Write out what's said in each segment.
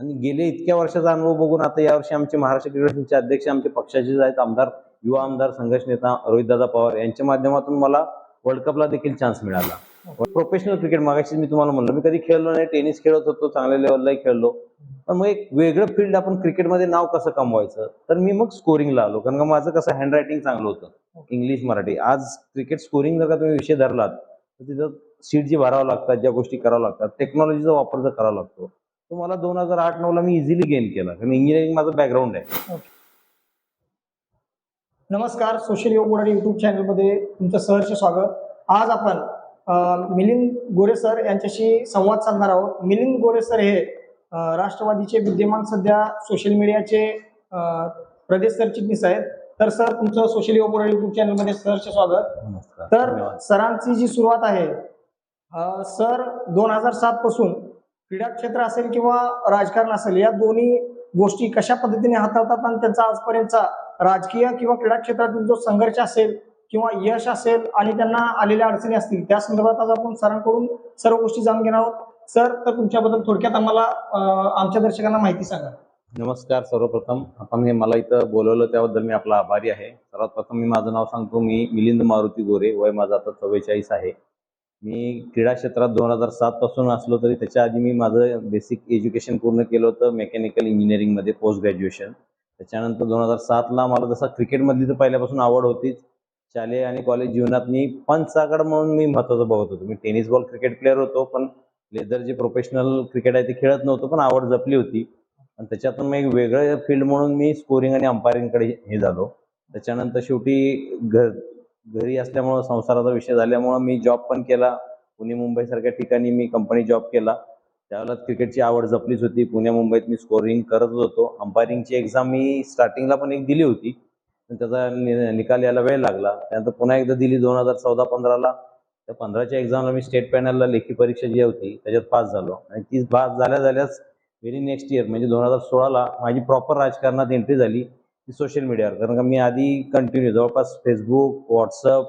आणि गेले इतक्या वर्षाचा अनुभव बघून आता यावर्षी आमचे महाराष्ट्र क्रिकेट संघाचे अध्यक्ष आमचे पक्षाचे जे आहेत आमदार युवा आमदार संघर्ष नेता रोहितदादा पवार यांच्या माध्यमातून मला वर्ल्ड कपला देखील चान्स मिळाला. प्रोफेशनल क्रिकेट मागाशी मी तुम्हाला म्हणलं. मी कधी खेळलो नाही टेनिस खेळत होतो चांगल्या लेवललाही खेळलो. पण मग एक वेगळं फील्ड आपण क्रिकेटमध्ये नाव कसं कमवायचं? तर मी मग स्कोरिंगला आलो. कारण का माझं कसं हँड रायटिंग चांगलं होतं. इंग्लिश मराठी. आज क्रिकेट स्कोरिंग जर का तुम्ही विषय धरलात तर तिथं सीट जी भरावं लागतात ज्या गोष्टी करावं लागतात टेक्नॉलॉजीचा वापर जर करावा लागतो तो मला दोन हजार आठ नऊला मी इझिली गेन केला. कारण इंजिनिअरिंग माझं बॅकग्राऊंड आहे. नमस्कार सोशल योग बुडारी युट्यूब चॅनलमध्ये तुमचं सहर्ष स्वागत. आज आपण मिलिंद गोरे सर यांच्याशी संवाद साधणार आहोत. मिलिंद गोरे सर हे राष्ट्रवादीचे विद्यमान सध्या सोशल मीडियाचे प्रदेश सरचिटणीस आहेत. तर सर तुमचं सोशल योग बुडारी युट्यूब चॅनलमध्ये सहर्ष स्वागत. नमस्कार तर सरांची जी सुरुवात आहे सर दोन हजार सात पासून क्रीडा क्षेत्र असेल किंवा राजकारण असेल या दोन्ही गोष्टी कशा पद्धतीने हाताळतात आणि त्यांचा आजपर्यंतचा राजकीय किंवा क्रीडा क्षेत्रातील जो संघर्ष असेल किंवा यश असेल आणि त्यांना आलेल्या अडचणी असतील त्या संदर्भात आज आपण सरांकडून सर्व गोष्टी जाणून घेणार आहोत. सर तर तुमच्याबद्दल थोडक्यात आम्हाला आमच्या दर्शकांना माहिती सांगा. नमस्कार सर्वप्रथम. आपण हे मला इथं बोलवलं त्याबद्दल मी आपला आभारी आहे. सर्वात प्रथम मी माझं नाव सांगतो. मी मिलिंद मारुती गोरे. वय माझं आता चव्वेचाळीस आहे. मी क्रीडा क्षेत्रात दोन हजार सात पासून असलो तरी त्याच्या आधी मी माझं बेसिक एज्युकेशन पूर्ण केलं होतं मेकॅनिकल इंजिनिअरिंगमध्ये पोस्ट ग्रॅज्युएशन त्याच्यानंतर दोन हजार सातला मला जसा क्रिकेटमधली तर पहिल्यापासून आवड होतीच. शालेय आणि कॉलेज जीवनात मी पंचाकड म्हणून मी महत्त्वाचं बघत होतो. मी टेनिस बॉल क्रिकेट प्लेअर होतो पण लेदर जे प्रोफेशनल क्रिकेट आहे ते खेळत नव्हतो पण आवड जपली होती. आणि त्याच्यातून मग एक वेगळं फील्ड म्हणून मी स्कोरिंग आणि अंपायरिंगकडे हे झालो. त्याच्यानंतर शेवटी घर घरी असल्यामुळं संसाराचा विषय झाल्यामुळं मी जॉब पण केला. पुणे मुंबईसारख्या ठिकाणी मी कंपनी जॉब केला. त्यावेळेला क्रिकेटची आवड जपलीच होती. पुणे मुंबईत मी स्कोरिंग करत होतो. अंपायरिंगची एक्झाम मी स्टार्टिंगला पण एक दिली होती. पण त्याचा नि- निकाल यायला वेळ लागला. त्यानंतर पुन्हा एकदा दिली दोन हजार चौदा पंधराला. त्या पंधराच्या एक्झामला मी स्टेट पॅनलला लेखी परीक्षा जी होती त्याच्यात पास झालो. आणि ती पास झाल्या झाल्याच व्हेरी नेक्स्ट इयर म्हणजे दोन हजार सोळाला माझी प्रॉपर राजकारणात एंट्री झाली. ती सोशल मीडियावर कारण का मी आधी कंटिन्यू जवळपास फेसबुक व्हॉट्सअप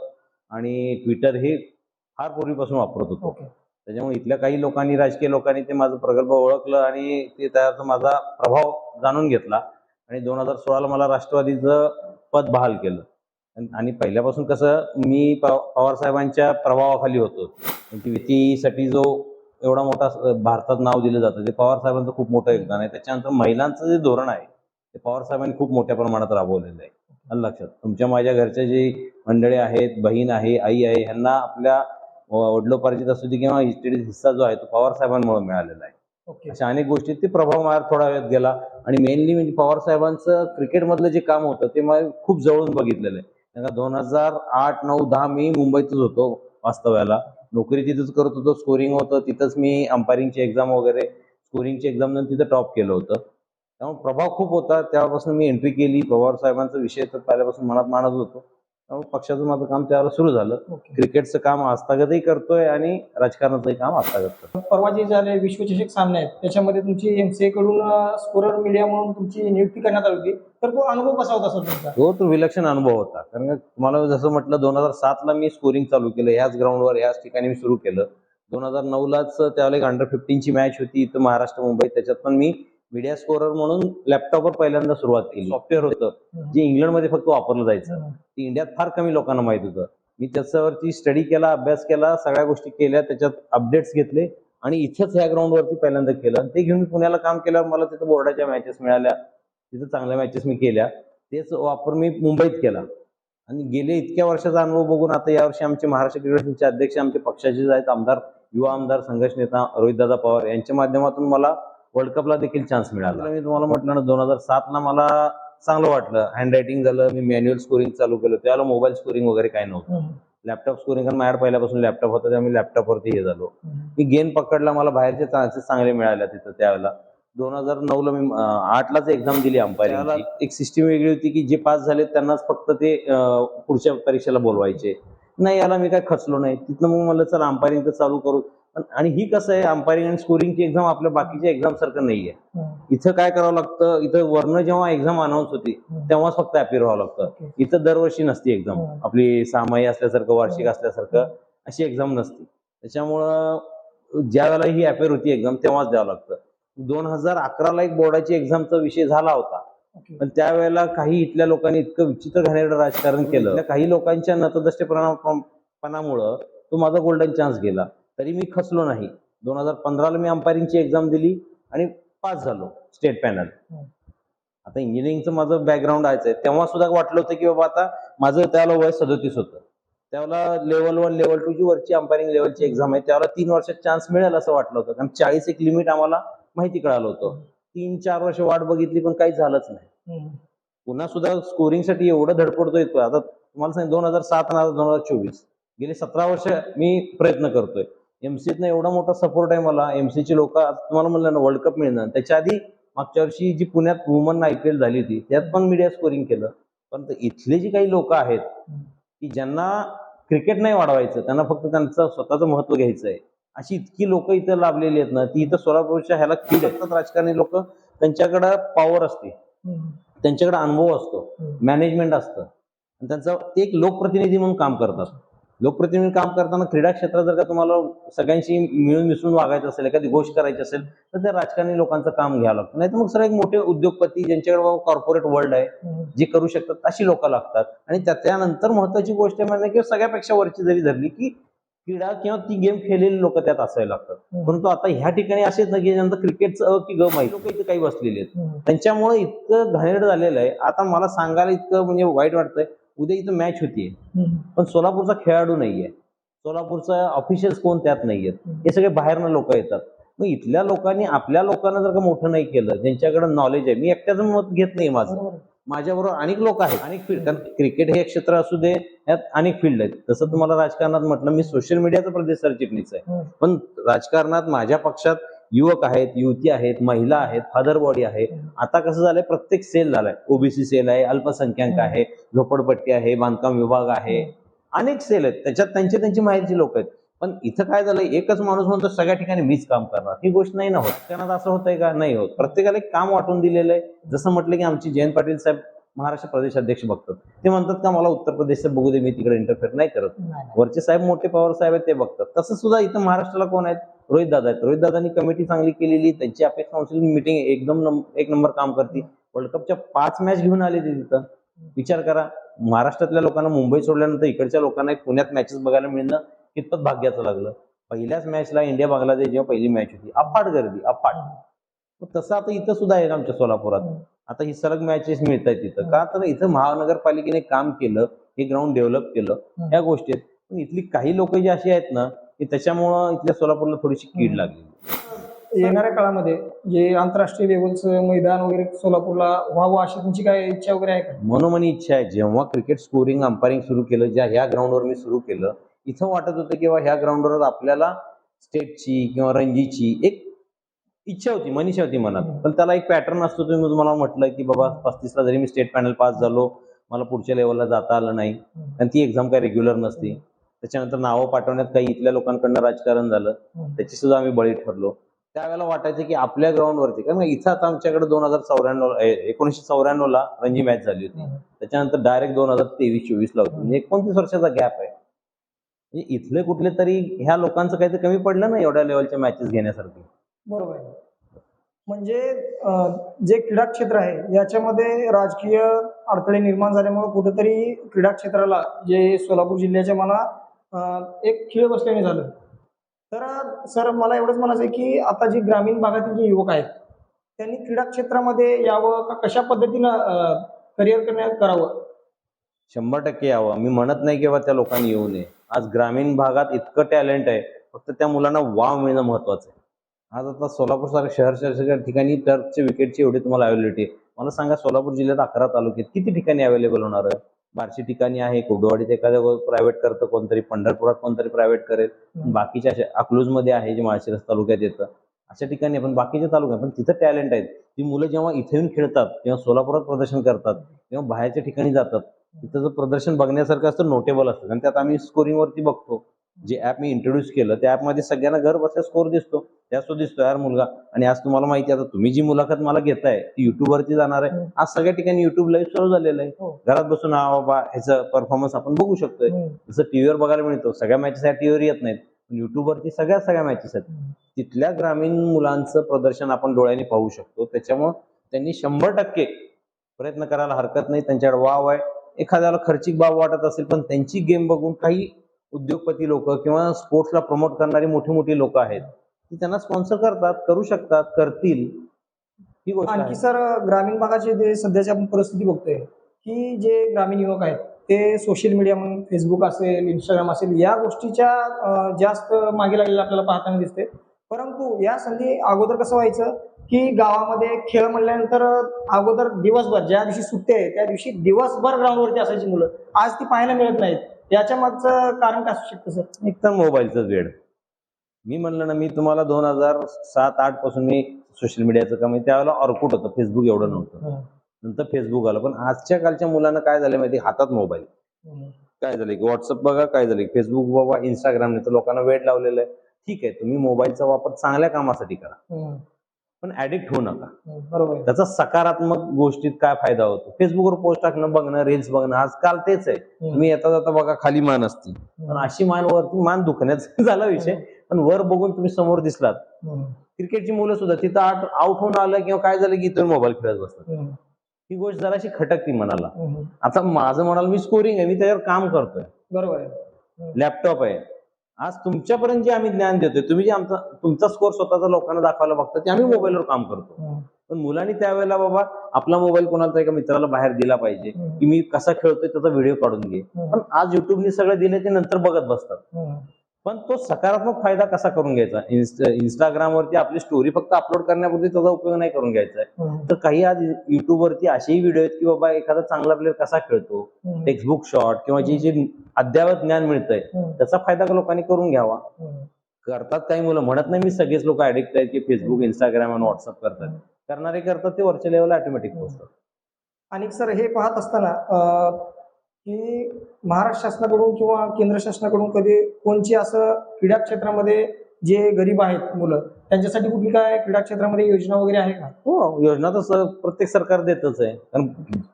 आणि ट्विटर हे फार पूर्वीपासून वापरत होतो. त्याच्यामुळे इथल्या काही लोकांनी राजकीय लोकांनी ते माझं प्रकल्प ओळखलं आणि ते त्याचा माझा प्रभाव जाणून घेतला. आणि दोन हजार सोळाला मला राष्ट्रवादीचं पद बहाल केलं. आणि- पहिल्यापासून कसं मी पव- पवार साहेबांच्या प्रभावाखाली होतो. युतीसाठी जो एवढा मोठा भारतात नाव दिलं जातं ते पवार साहेबांचं खूप मोठं योगदान आहे. त्याच्यानंतर महिलांचं जे धोरण आहे ते पवार साहेबांनी खूप मोठ्या प्रमाणात राबवलेलं आहे. लक्षात तुमच्या माझ्या घरच्या जे मंडळी आहेत बहीण आहे आई आहे ह्यांना आपल्या वडलोपार्जित असू दे किंवा इस्टेटीत हिस्सा जो आहे तो पवार साहेबांमुळे मिळालेला आहे. अशा अनेक गोष्टी ते प्रभाव माझ्यावर थोडा वेळ गेला. आणि मेनली म्हणजे पवार साहेबांचं क्रिकेटमधलं जे काम होतं ते मला खूप जवळून बघितलेलं आहे. कारण दोन हजार आठ नऊ दहा मी मुंबईतच होतो वास्तव्याला. नोकरी तिथंच करत होतो स्कोरिंग होतं तिथंच मी अंपायरिंगची एक्झाम वगैरे स्कोरिंगची एक्झाम नंतर तिथं टॉप केलं होतं. त्यामुळे प्रभाव खूप होता. तेव्हापासून मी एंट्री केली. पवार साहेबांचा विषय तर पहिल्यापासून मनात मानत होतो. त्यामुळे पक्षाचं माझं काम त्यावेळेला सुरू झालं. क्रिकेटचं काम आस्थागतही करतोय आणि राजकारणाचंही काम आस्थागत करतोय. परवा जे झाले विश्वचषक सामने आहेत. त्याच्यामध्ये तुमची एमसीए कडून स्कोरर मीडिया म्हणून तुमची नियुक्ती करण्यात आली होती. तर तो अनुभव कसा होता सर तुमचा? तो तो विलक्षण अनुभव होता. कारण तुम्हाला जसं म्हटलं दोन हजार सातला मी स्कोरिंग चालू केलं. ह्याच ग्राउंडवर ह्याच ठिकाणी मी सुरू केलं. दोन हजार नऊलाच त्यावेळेला एक अंडर फिफ्टीनची मॅच होती. इथं महाराष्ट्र मुंबईत त्याच्यात पण मी मीडिया स्कोरर म्हणून लॅपटॉपवर पहिल्यांदा सुरुवात केली. सॉफ्टवेअर होतं. जे इंग्लंडमध्ये फक्त वापरलं जायचं. ते इंडियात फार कमी लोकांना माहीत होतं. मी त्याच्यावरती स्टडी केला अभ्यास केला सगळ्या गोष्टी केल्या त्याच्यात अपडेट्स घेतले आणि इथंच ह्या ग्राउंडवरती पहिल्यांदा केलं. आणि ते घेऊन मी पुण्याला काम केल्यावर मला तिथं बोर्डाच्या मॅचेस मिळाल्या. तिथं चांगल्या मॅचेस मी केल्या. तेच वापर मी मुंबईत केला. आणि गेले इतक्या वर्षाचा अनुभव बघून आता यावर्षी आमचे महाराष्ट्र क्रिकेट संघाचे अध्यक्ष आमचे पक्षाचे आहेत आमदार युवा आमदार संघर्ष नेता रोहितदादा पवार यांच्या माध्यमातून मला वर्ल्ड कपला देखील चान्स मिळाला. मी तुम्हाला म्हटलं ना दोन हजार सातला मला चांगलं वाटलं. हँड रायटिंग झालं मी मॅन्युअल स्कोरिंग चालू केलं त्यावेळेला मोबाईल स्कोरिंग वगैरे काय नव्हतं. लॅपटॉप स्कोरिंग कारण माझ्याकडे पहिल्यापासून लॅपटॉप होता त्यामुळे लॅपटॉपवरती हे झालो. मी गेम पकडला मला बाहेरचे चान्सेस चांगले मिळाले तिथं त्यावेळेला. दोन हजार नऊला मी अं, आठलाच एक्झाम दिली अंपायरिंगची एक सिस्टीम वेगळी होती की जे पास झाले त्यांनाच फक्त ते पुढच्या परीक्षेला बोलवायचे. नाही याला मी काय खचलो नाही. तिथनं मग मला चला अंपायरिंग चालू करू. आणि ही कसं आहे अंपायरिंग आणि स्कोरिंगची एक्झाम आपल्या बाकीच्या एक्झाम सारखं नाहीये. इथं काय करावं लागतं इथं वर्ण जेव्हा एक्झाम अनाऊन्स होती तेव्हाच फक्त अपिअर व्हावं लागतं. इथं दरवर्षी नसती एक्झाम. आपली सहामाही असल्यासारखं वार्षिक. असल्यासारखं अशी एक्झाम नसती. त्याच्यामुळं ज्या वेळेला ही अपेअर होती एक्झाम तेव्हाच द्यावं लागतं. दोन हजार अकराला एक बोर्डाची एक्झामचा विषय झाला होता. पण त्यावेळेला काही इथल्या लोकांनी इतकं विचित्र घाणेरडं राजकारण केलं. काही लोकांच्या नतदृष्टपणामुळं तो माझा गोल्डन चान्स गेला. तरी मी खचलो नाही. दोन हजार पंधराला मी अंपायरिंगची एक्झाम दिली आणि पास झालो स्टेट पॅनल. आता इंजिनिअरिंगचं माझं बॅकग्राऊंड आहे. तेव्हा सुद्धा वाटलं होतं की बाबा आता माझं त्यावेळेला वय सदोतीस होतं. त्यावेळेला लेवल वन लेवल टू ची वरची अंपायरिंग लेवलची एक्झाम आहे. त्यावेळेला तीन वर्षात चान्स मिळेल असं वाटलं होतं. कारण चाळीस एक लिमिट आम्हाला माहिती कळालं होतं. तीन चार वर्ष वाट बघितली पण काही झालंच नाही. पुन्हा सुद्धा स्कोरिंगसाठी एवढं धडपडतोय तो. आता तुम्हाला सांग दोन हजार सात आणि दोन हजार चोवीस. गेले सतरा वर्ष मी प्रयत्न करतोय. एमसीतनं एवढा मोठा सपोर्ट आहे मला. एमसीची लोक तुम्हाला म्हणलं ना वर्ल्ड कप मिळणार. त्याच्या आधी मागच्या वर्षी जी पुण्यात वुमन आय पी एल झाली होती त्यात पण मीडिया स्कोरिंग केलं. पण इथले जी काही लोक आहेत की ज्यांना क्रिकेट नाही वाढवायचं त्यांना फक्त त्यांचं स्वतःचं महत्त्व घ्यायचं आहे अशी इतकी लोक इथं लाभलेली आहेत ना ती इथं सोलापूरच्या ह्याला कीड असतात राजकारणी लोक त्यांच्याकडे पॉवर असते. त्यांच्याकडे अनुभव असतो. मॅनेजमेंट असतं. आणि त्यांचं ते एक लोकप्रतिनिधी म्हणून काम करतात लोकप्रतिनिधी काम करताना क्रीडा क्षेत्रात जर का तुम्हाला सगळ्यांशी मिळून मिसळून वागायचं असेल एखादी गोष्ट करायची असेल तर त्या राजकारणी लोकांचं काम घ्यावं लागतं नाही तर मग सर एक मोठे उद्योगपती ज्यांच्याकडे कॉर्पोरेट वर्ल्ड आहे. जे करू शकतात अशी लोक लागतात आणि त्या- त्यानंतर महत्वाची गोष्ट म्हणजे किंवा सगळ्यापेक्षा वरची जरी धरली की क्रीडा किंवा ती गेम खेळलेली लोक त्यात असायला लागतात. परंतु आता ह्या ठिकाणी असेच ना की ज्यांचं क्रिकेटचं अ की ग माहिती लोक इथे काही बसलेले आहेत. त्यांच्यामुळे इतकं घाणेरडं झालेलं आहे आता मला सांगायला इतकं म्हणजे वाईट वाटतंय उद्या इथं मॅच होतीये. पण सोलापूरचा खेळाडू नाहीये. सोलापूरचा ऑफिशियल्स कोण त्यात नाहीयेत. हे सगळे बाहेरनं लोक येतात. मग इथल्या लोकांनी आपल्या लोकांना जर का मोठं नाही केलं ज्यांच्याकडे नॉलेज आहे मी एकट्याचं मत घेत नाही माझं. माझ्याबरोबर अनेक लोक आहेत. अनेक फील्ड कारण क्रिकेट हे एक क्षेत्र असू दे यात अनेक फील्ड आहेत. तसं तुम्हाला राजकारणात म्हटलं मी सोशल मीडियाचा प्रदेश सरचिटणीस आहे. हम्म. पण राजकारणात माझ्या पक्षात युवक आहेत युवती आहेत महिला आहेत फादर बॉडी आहे. हम्म. आता कसं झालंय प्रत्येक सेल झालाय. ओबीसी सेल आहे अल्पसंख्याक हम्म. आहे झोपडपट्टी आहे बांधकाम विभाग आहे. अनेक सेल आहेत. त्याच्यात त्यांची त्यांची माहिती लोक आहेत. पण इथं काय झालंय एकच माणूस म्हणतो सगळ्या ठिकाणी मीच काम करणार. ही गोष्ट नाही ना होत. राजकारणात असं होतंय का? नाही होत. प्रत्येकाला एक काम वाटून दिलेलं आहे. जसं म्हटलं की आमची जयंत पाटील साहेब महाराष्ट्र प्रदेश अध्यक्ष बघतात. ते म्हणतात का मला उत्तर प्रदेशचं बघू दे मी तिकडे इंटरफेअर नाही करत. वरचे साहेब मोठे पवार साहेब आहेत ते बघतात. तसं सुद्धा इथं महाराष्ट्राला कोण आहेत? रोहित दादा आहेत. रोहित कमिटी चांगली केलेली त्यांची अपेक्षा काउन्सिल मिटिंग एकदम नम- एक नंबर काम करते. वर्ल्ड कपच्या पाच मॅच घेऊन आले ते तिथं. विचार करा महाराष्ट्रातल्या लोकांना मुंबई सोडल्यानंतर इकडच्या लोकांना एक पुण्यात मॅचेस बघायला मिळणं कितपत भाग्याचं लागलं. पहिल्याच मॅचला इंडिया बांगलादेश जेव्हा पहिली मॅच होती. अफाट गर्दी अफाट तसं आता इथं सुद्धा आहे आमच्या सोलापुरात? आता ही सलग मॅचेस मिळत आहेत तिथं. का तर इथं महानगरपालिकेने काम केलं हे ग्राउंड डेव्हलप केलं या गोष्टीत गोष्टी आहेत. पण इथली काही लोक जी अशी आहेत ना की त्याच्यामुळं इथल्या सोलापूरला थोडीशी कीड. लागली येणाऱ्या काळामध्ये जे आंतरराष्ट्रीय लेवलचं मैदान वगैरे सोलापूरला व्हावं अशी तुमची काय इच्छा वगैरे आहे का मनोमनी इच्छा आहे जेव्हा क्रिकेट स्कोरिंग अंपायरिंग सुरू केलं ज्या ह्या ग्राउंडवर मी सुरू केलं इथं वाटत होतं किंवा ह्या ग्राउंडवर आपल्याला स्टेटची किंवा रणजीची एक इच्छा होती मनीषा होती मनात. पण त्याला एक पॅटर्न असतो तुम्ही तुम्हाला म्हटलं की बाबा पस्तीसला जरी मी स्टेट पॅनल पास झालो मला पुढच्या लेवलला जाता आलं नाही. आणि ती एक्झाम काही रेग्युलर नसती त्याच्यानंतर नावं पाठवण्यात काही इथल्या लोकांकडनं राजकारण झालं. त्याची सुद्धा आम्ही बळी ठरलो. त्यावेळेला वाटायचं की आपल्या ग्राउंडवरती कारण इथं आता आमच्याकडे दोन हजार चौऱ्याण्णव एकोणीशे चौऱ्याण्णव ला रणजी मॅच झाली होती. त्याच्यानंतर डायरेक्ट दोन हजार तेवीस चोवीस ला होती. म्हणजे एकोणतीस वर्षाचा गॅप आहे. म्हणजे इथले कुठले तरी ह्या लोकांचं काहीतरी कमी पडलं ना एवढ्या लेवलच्या मॅचेस घेण्यासारखी. बरोबर म्हणजे जे क्रीडा क्षेत्र आहे याच्यामध्ये राजकीय अडथळे निर्माण झाल्यामुळे कुठेतरी क्रीडा क्षेत्राला जे सोलापूर जिल्ह्याच्या मला एक खेळ बसल्याने झालं. तर सर मला एवढंच म्हणायचं आहे की आता जे ग्रामीण भागातील जे युवक आहेत त्यांनी क्रीडा क्षेत्रामध्ये यावं का कशा पद्धतीनं करिअर करण्या करावं? शंभर टक्के यावं. मी म्हणत नाही की त्या लोकांनी येऊ नये. आज ग्रामीण भागात इतकं टॅलेंट आहे फक्त त्या मुलांना वाव मिळणं महत्वाचं आहे. आज आता सोलापूर सारख्या शहर ठिकाणी टर्फचे विकेटची एवढी तुम्हाला अवेलेबिलिटी आहे. मला सांगा सोलापूर जिल्ह्यात अकरा तालुक्यात किती ठिकाणी अवेलेबल होणार आहे? बार्शी ठिकाणी आहे कुर्डवाडीत एखाद्या प्रायव्हेट करतं कोणतरी पंढरपुरात कोणतरी प्रायव्हेट करेल. बाकीच्या अशा अकलूजमध्ये आहे जे माळशिरस तालुक्यात येतं. अशा ठिकाणी पण बाकीच्या तालुक्यात पण तिथं टॅलेंट आहेत. ती मुलं जेव्हा इथे येऊन खेळतात तेव्हा सोलापुरात प्रदर्शन करतात तेव्हा बाहेरच्या ठिकाणी जातात तिथं जर प्रदर्शन बघण्यासारखं असतं नोटेबल असतं. आणि त्यात आम्ही स्कोरिंग वरती बघतो. जे ऍप मी इंट्रोड्यूस केलं त्या ऍपमध्ये सगळ्यांना घर बसल्या स्कोर दिसतो. त्यात तो दिसतो यार मुलगा. आणि आज तुम्हाला माहिती आहे आता तुम्ही जी मुलाखत मला घेताय ती युट्यूब वरती जाणार आहे. हम्म. आज सगळ्या ठिकाणी युट्यूब लाईव्ह सुरू झालेलं आहे. हो. घरात बसून हा बाबा ह्याचं परफॉर्मन्स आपण बघू शकतोय. हम्म. जसं टीव्हीवर बघायला मिळतो सगळ्या मॅचेस ह्या टीव्हीवर येत नाहीत. पण युट्यूबवरती सगळ्या सगळ्या मॅचेस आहेत. तिथल्या ग्रामीण मुलांचं प्रदर्शन आपण डोळ्यांनी पाहू शकतो. त्याच्यामुळं त्यांनी शंभर टक्के प्रयत्न करायला हरकत नाही. त्यांच्याकडे वाव आहे. एखाद्याला खर्चिक बाब वाटत असेल पण त्यांची गेम बघून काही उद्योगपती लोक किंवा स्पोर्ट्सला प्रमोट करणारी मोठी मोठी लोक आहेत ती त्यांना स्पॉन्सर करतात करू शकतात करतील. ही गोष्ट आणखी सर ग्रामीण भागाची जे सध्याची आपण परिस्थिती बघतोय की जे ग्रामीण युवक आहेत ते सोशल मीडिया म्हणून फेसबुक असेल इंस्टाग्राम असेल या गोष्टीच्या जास्त मागे लागलेलं आपल्याला पाहताना दिसते परंतु या संधी अगोदर कसं व्हायचं की गावामध्ये खेळ म्हणल्यानंतर अगोदर दिवसभर ज्या दिवशी सुट्टी आहे त्या दिवशी दिवसभर ग्राउंडवरती असायची मुलं. आज ती पाहायला मिळत नाहीत. याच्या मागचं कारण काय असू शकतं सर? एक तर मोबाईलचं वेळ मी म्हणलं ना मी तुम्हाला दोन हजार सात आठपासून मी सोशल मीडियाचं काम आहे. त्यावेळेला ऑर्कुट होतं फेसबुक एवढं नव्हतं. नंतर फेसबुक आलं. पण आजच्या कालच्या मुलांना काय झालं माहिती हातात मोबाईल. काय झालं की व्हॉट्सअप बघा काय झालं की फेसबुक बाबा इंस्टाग्रामने तर लोकांना वेळ लावलेला आहे. ठीक आहे तुम्ही मोबाईलचा वापर चांगल्या कामासाठी करा. पण ऍडिक्ट होऊ नका. बरोबर. त्याचा सकारात्मक गोष्टीत काय फायदा होतो? फेसबुकवर पोस्ट टाकणं बघणं रील्स बघणं आजकाल तेच आहे. तुम्ही येता जाता बघा खाली मान असती पण अशी मान वरती मान दुखण्याचा झाला विषय. पण वर बघून तुम्ही समोर दिसलात. क्रिकेटची मुलं सुद्धा तिथं आउट आउट होऊन आलं किंवा काय झालं की इथून मोबाईल खेळत बसतात. ही गोष्ट जराशी खटकती मनाला. आता माझं म्हणाल मी स्कोरिंग आहे मी त्याच्यावर काम करतोय. बरोबर लॅपटॉप आहे. आज तुमच्यापर्यंत जे आम्ही ज्ञान देतोय तुम्ही जे आमचा तुमचा स्कोर स्वतःचा लोकांना दाखवायला बघता ते आम्ही मोबाईलवर काम करतो. पण मुलांनी त्यावेळेला बाबा आपला मोबाईल कोणाला एका मित्राला बाहेर दिला पाहिजे की मी कसा खेळतोय त्याचा व्हिडिओ काढून घे. पण आज युट्यूबने सगळं दिले ते नंतर बघत बसतात. पण तो सकारात्मक फायदा कसा करून घ्यायचा? इंस्टाग्रामवरती आपली स्टोरी फक्त अपलोड करण्यापुरती त्याचा उपयोग नाही करून घ्यायचा. आहे तर काही आज युट्यूबवरती असेही व्हिडिओ आहेत की बाबा एखादा चांगला प्लेअर कसा खेळतो? टेक्स्टबुक शॉट किंवा जे जे अद्यावत ज्ञान मिळतंय त्याचा फायदा लोकांनी करून घ्यावा? करतात काही मुलं. म्हणत नाही मी सगळेच लोक ऍडिक्ट आहेत की फेसबुक इंस्टाग्राम आणि व्हॉट्सअप करतात. करणारे करतात ते वरच्या लेवलला ऑटोमॅटिक पोहोचतात. आणि सर हे पाहत असताना की महाराष्ट्र शासनाकडून किंवा केंद्र शासनाकडून कधी कोणची असं क्रीडा क्षेत्रामध्ये जे गरीब आहेत मुलं त्यांच्यासाठी कुठली काय क्रीडा क्षेत्रामध्ये योजना वगैरे आहे का? हो योजना तर प्रत्येक सरकार देतच आहे. कारण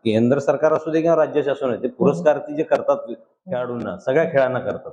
केंद्र सरकार असू दे किंवा राज्य शासन आहे ते पुरस्कार ती जे करतात खेळाडूंना सगळ्या खेळांना करतात.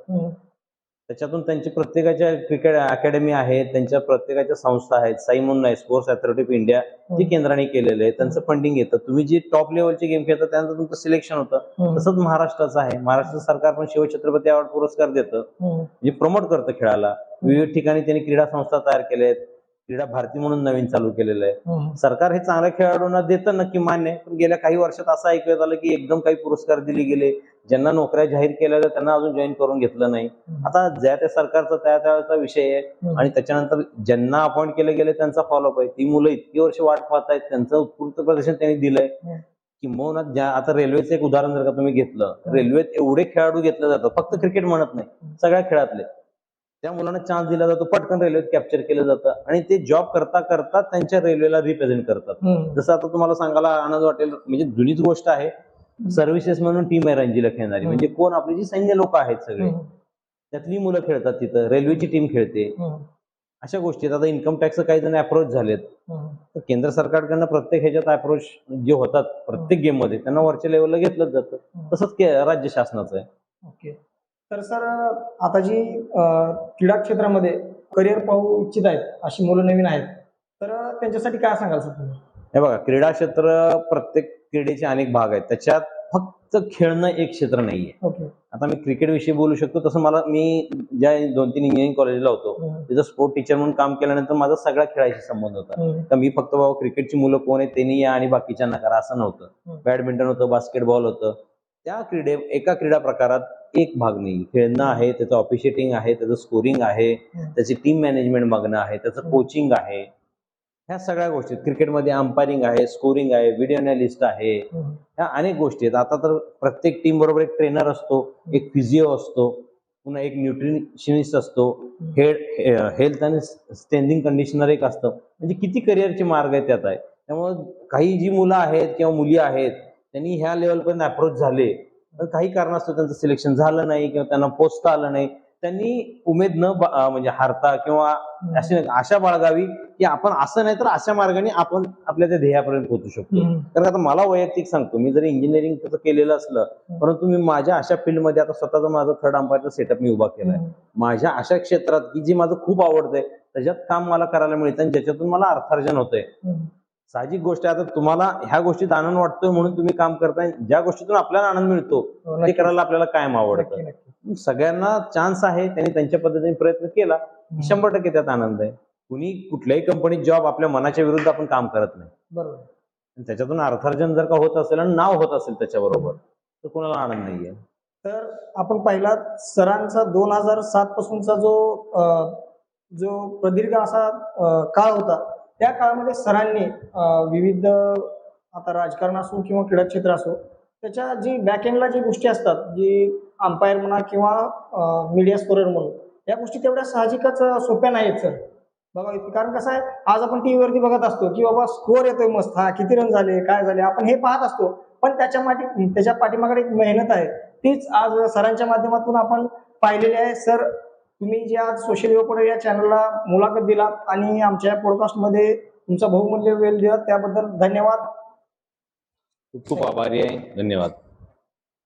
त्याच्यातून त्यांची प्रत्येकाच्या क्रिकेट अकॅडमी आहेत त्यांच्या प्रत्येकाच्या संस्था आहेत साई म्हणून आहे स्पोर्ट्स अथॉरिटी ऑफ इंडिया जे केंद्राने केलेलं आहे त्यांचं फंडिंग येतं तुम्ही जे टॉप लेवलचे गेम खेळता त्यानंतर तुमचं सिलेक्शन होतं. तसंच महाराष्ट्राचं आहे. महाराष्ट्र सरकार पण शिवछत्रपती अवॉर्ड पुरस्कार देतं. म्हणजे प्रमोट करतं खेळाला. विविध ठिकाणी त्यांनी क्रीडा संस्था तयार केल्या आहेत क्रीडा भारती म्हणून नवीन चालू केलेलं आहे. सरकार हे चांगल्या खेळाडूंना देतं नक्की मान्य आहे. पण गेल्या काही वर्षात असं ऐकण्यात आलं की एकदम काही पुरस्कार दिले गेले. ज्यांना नोकऱ्या जाहीर केल्या होत्या त्यांना अजून जॉईन करून घेतलं नाही. आता ज्या त्या सरकारचा त्या त्याचा विषय आहे. आणि त्याच्यानंतर ज्यांना अपॉइंट केले गेले त्यांचा फॉलोअप आहे. ती मुलं इतकी वर्ष वाट पाहत आहेत. त्यांचं उत्स्फूर्त प्रदर्शन त्यांनी दिलंय. किंबहुना ज्या आता रेल्वेचं एक उदाहरण जर का तुम्ही घेतलं रेल्वेत एवढे खेळाडू घेतले जातात. फक्त क्रिकेट म्हणत नाही. सगळ्या खेळातले. त्या मुलांना चान्स दिला जातो पटकन रेल्वेत कॅप्चर केलं जातं आणि ते जॉब करता करता त्यांच्या रेल्वेला रिप्रेझेंट करतात. जसं आता तुम्हाला सांगायला आनंद वाटेल म्हणजे जुनीच गोष्ट आहे सर्व्हिसेस म्हणून टीम आहे रणजीला खेळणारी. म्हणजे कोण आपली जी सैन्य लोक आहेत सगळे त्यातली मुलं खेळतात तिथं रेल्वेची टीम खेळते. अशा गोष्टी आता इन्कम टॅक्स काही जण अप्रोच झालेत. तर केंद्र सरकारकडनं प्रत्येक ह्याच्यात अप्रोच जे होतात प्रत्येक गेममध्ये त्यांना वरच्या लेवलला घेतलंच जातं. तसंच राज्य शासनाचं आहे. तर सर आता जी क्रीडा क्षेत्रामध्ये करिअर पाहू इच्छित आहेत अशी मुलं नवीन आहेत तर त्यांच्यासाठी काय सांगाल सर तुम्ही? हे बघा क्रीडा क्षेत्र प्रत्येक क्रीडेचे अनेक भाग आहेत. त्याच्यात फक्त खेळणं एक क्षेत्र नाहीये. ओके. आता मी क्रिकेट विषयी बोलू शकतो तसं मला मी ज्या दोन तीन इंजिनिअरिंग कॉलेजला होतो तिथं स्पोर्ट टीचर म्हणून काम केल्यानंतर माझा सगळ्या खेळाशी संबंध होता. तर मी फक्त बाबा क्रिकेटची मुलं कोण आहेत त्यांनी या आणि बाकीच्यांना करा असं नव्हतं. बॅडमिंटन होतं बास्केटबॉल होतं. त्या क्रीडे एका क्रीडा प्रकारात एक भाग नाही. खेळणं आहे त्याचं ऑफिशिएटिंग आहे त्याचं स्कोरिंग आहे. त्याची टीम मॅनेजमेंट बघणं आहे त्याचं. कोचिंग आहे. ह्या सगळ्या गोष्टी क्रिकेटमध्ये अंपायरिंग आहे स्कोरिंग आहे व्हिडिओ अनालिस्ट आहे. ह्या अनेक गोष्टी आहेत. आता तर प्रत्येक टीम बरोबर एक ट्रेनर असतो एक फिजिओ असतो पुन्हा एक न्यूट्रिशनिस्ट असतो. हेड हेल्थ आणि स्ट्रेंथिंग कंडिशनर एक असतं. म्हणजे किती करिअरचे मार्ग आहेत त्यात आहे. त्यामुळे काही जी मुलं आहेत किंवा मुली आहेत त्यांनी ह्या लेवलपर्यंत अप्रोच झाले. तर काही कारणास्तव त्यांचं सिलेक्शन झालं नाही किंवा त्यांना पोचता आलं नाही. त्यांनी उमेद न म्हणजे हारता किंवा अशी आशा बाळगावी की आपण असं नाही तर अशा मार्गाने आपण आपल्या त्या ध्येयापर्यंत पोहोचू शकतो. कारण आता मला वैयक्तिक सांगतो मी जरी इंजिनिअरिंग त्याचं केलेलं असलं परंतु मी माझ्या अशा फील्डमध्ये आता स्वतःचं माझं थर्ड अंपायरचा सेटअप मी उभा केलाय. माझ्या अशा क्षेत्रात की जी माझं खूप आवडतंय त्याच्यात काम मला करायला मिळतं आणि ज्याच्यातून मला अर्थार्जन होतंय. साहजिक गोष्ट आहे आता तुम्हाला ह्या गोष्टीत आनंद वाटतोय म्हणून तुम्ही काम करताय. ज्या गोष्टीतून आपल्याला आनंद मिळतो हो, ते करायला आपल्याला कायम आवडतं. सगळ्यांना चान्स आहे त्यांनी त्यांच्या पद्धतीने प्रयत्न केला शंभर टक्के त्यात आनंद आहे. कुणी कुठल्याही कंपनीत जॉब आपल्या मनाच्या विरुद्ध आपण काम करत नाही. बरोबर. त्याच्यातून अर्थार्जन जर का होत असेल आणि नाव होत असेल त्याच्याबरोबर तर कुणाला आनंद नाहीये. तर आपण पाहिला सरांचा दोन हजार सात पासूनचा जो जो प्रदीर्घ असा काळ होता त्या काळामध्ये सरांनी विविध आता राजकारण असो किंवा क्रीडा क्षेत्र असो त्याच्या जी बॅकएंडला जी गोष्टी असतात जी अंपायर म्हणा किंवा मीडिया स्कोरर म्हणून या गोष्टी तेवढ्या साहजिकच सोप्या नाहीत सर. बघा कारण कसं आहे आज आपण टी व्हीवरती बघत असतो की बाबा स्कोअर येतोय मस्त हा किती रन झाले काय झाले आपण हे पाहत असतो. पण त्याच्या माटी त्याच्या पाठीमागडे एक मेहनत आहे. तीच आज सरांच्या माध्यमातून आपण पाहिलेली आहे सर तुम्ही जे आज सोशल युवकडे या चॅनलला मुलाखत दिलात आणि आमच्या पॉडकास्टमध्ये तुमचा बहुमूल्य वेळ दिलात त्याबद्दल धन्यवाद. खूप खूप आभारी आहे. धन्यवाद.